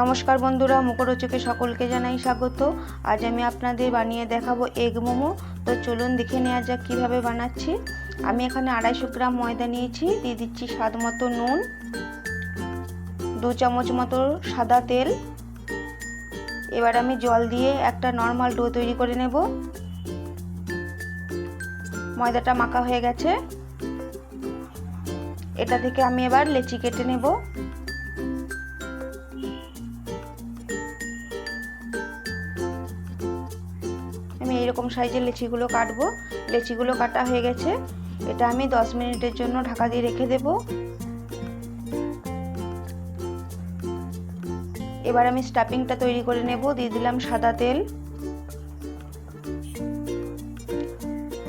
নমস্কার বন্ধুরা, মুখরোচকে সকলকে জানাই স্বাগত। আজ আমি আপনাদের বানিয়ে দেখাবো এগ মোমো। তো চলুন দেখে নেওয়া যাক কীভাবে বানাচ্ছি। আমি এখানে আড়াইশো গ্রাম ময়দা নিয়েছি, দিয়ে দিচ্ছি স্বাদ মতো নুন, দু চামচ মতো সাদা তেল। এবার আমি জল দিয়ে একটা নর্মাল ডো তৈরি করে নেব। ময়দাটা মাখা হয়ে গেছে। এটা থেকে আমি এবার লেচি কেটে নেব। আমি এইরকম সাইজের লেচিগুলো কাটবো। লেচিগুলো কাটা হয়ে গেছে। এটা আমি 10 মিনিটের জন্য ঢাকা দিয়ে রেখে দেব। এবার আমি স্টাফিংটা তৈরি করে নেব। দিয়ে দিলাম সাদা তেল।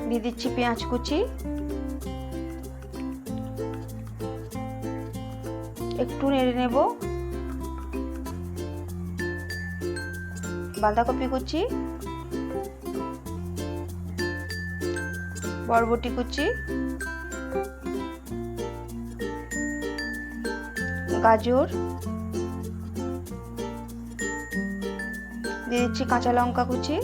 দিয়ে দিচ্ছি পেঁয়াজ কুচি। একটু নেড়ে নেব। বাঁধাকপি কুচি। বরবটি কুচি, গাজর, দিয়ে দিচ্ছি কাঁচা লঙ্কা কুচি,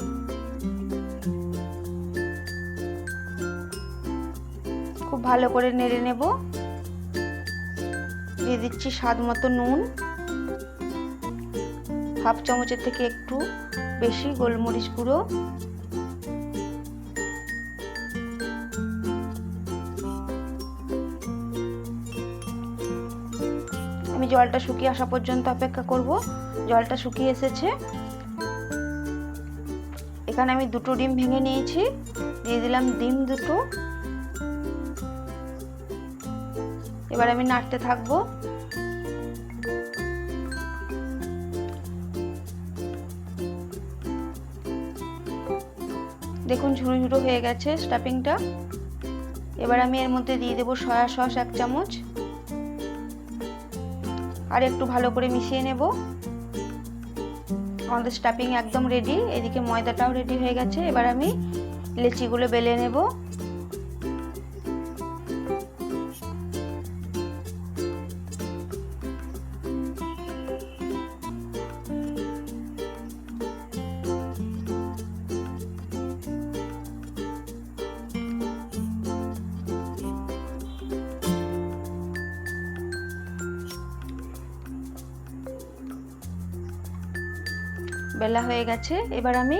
খুব ভালো করে নেড়ে নেব। দিয়ে দিচ্ছি স্বাদ মতো নুন, হাফ চামচের থেকে একটু বেশি গোলমরিচ গুঁড়ো জলটা শুকিয়ে আসা পর্যন্ত অপেক্ষা করব। জলটা শুকিয়ে এসেছে। এখানে আমি দুটো ডিম ভেঙে নিয়েছি। দিয়ে দিলাম ডিম দুটো। এবার আমি নাড়তে থাকব। দেখুন ঝুড়ো ঝুড়ো হয়ে গেছে স্টাফিংটা। এবার আমি এর মধ্যে দিয়ে দেবো সয়া সস এক চামচ। আর একটু ভালো করে মিশিয়ে নেব। আমাদের স্টাফিং একদম রেডি এদিকে ময়দাটাও রেডি হয়ে গেছে। এবার আমি লেচিগুলো বেলে নেব। বেলা হয়ে গেছে, এবার আমি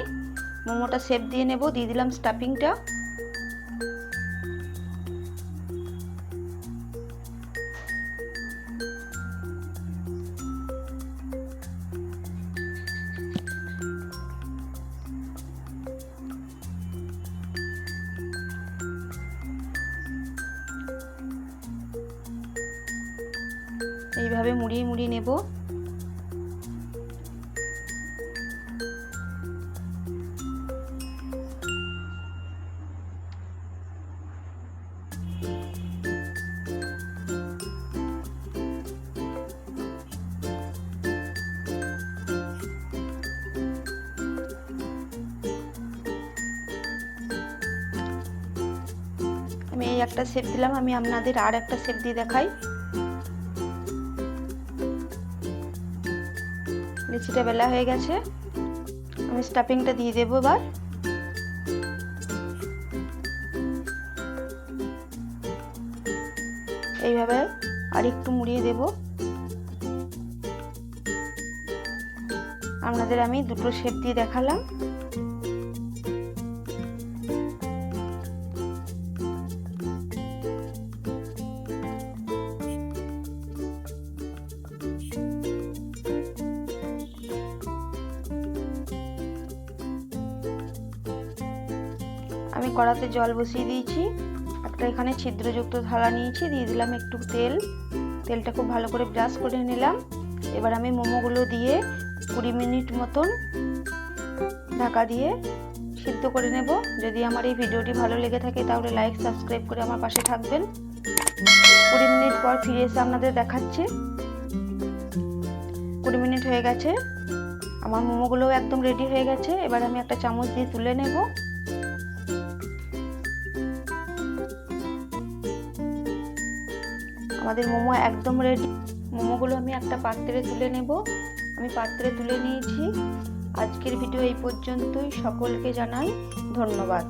মোমোটা শেপ দিয়ে নেব, দিয়ে দিলাম স্টাফিংটা এইভাবে মুড়িয়ে মুড়িয়ে নেব। একটা শেপ দিলাম, আমি আপনাদের আর একটা শেপ দিয়ে দেখাই। লিচিটা বেলা হয়ে গেছে। আমি স্টাফিংটা দিয়ে দেবো এবার। এইভাবে আর একটু মুড়িয়ে দেব। আপনাদের আমি দুটো শেপ দিয়ে দেখালাম। আমি কড়াতে জল বসিয়ে দিয়েছি। একটা এখানে ছিদ্রযুক্ত থালা নিয়েছি, দিয়ে দিলাম একটু তেল। তেলটা খুব ভালো করে ব্রাশ করে নিলাম। এবার আমি মোমোগুলো দিয়ে কুড়ি মিনিট মতন ঢাকা দিয়ে সিদ্ধ করে নেব। যদি আমার এই ভিডিওটি ভালো লেগে থাকে, তাহলে লাইক সাবস্ক্রাইব করে আমার পাশে থাকবেন। কুড়ি মিনিট পর ফিরে এসে আপনাদের দেখাচ্ছে। কুড়ি মিনিট হয়ে গেছে। আমার মোমোগুলোও একদম রেডি হয়ে গেছে। এবার আমি একটা চামচ দিয়ে তুলে নেব। আমাদের মোমো একদম রেডি মোমোগুলো আমি একটা পাত্রে তুলে নেব। আমি পাত্রে তুলে নিয়েছি। আজকের ভিডিও এই পর্যন্তই। সকলকে জানাই ধন্যবাদ।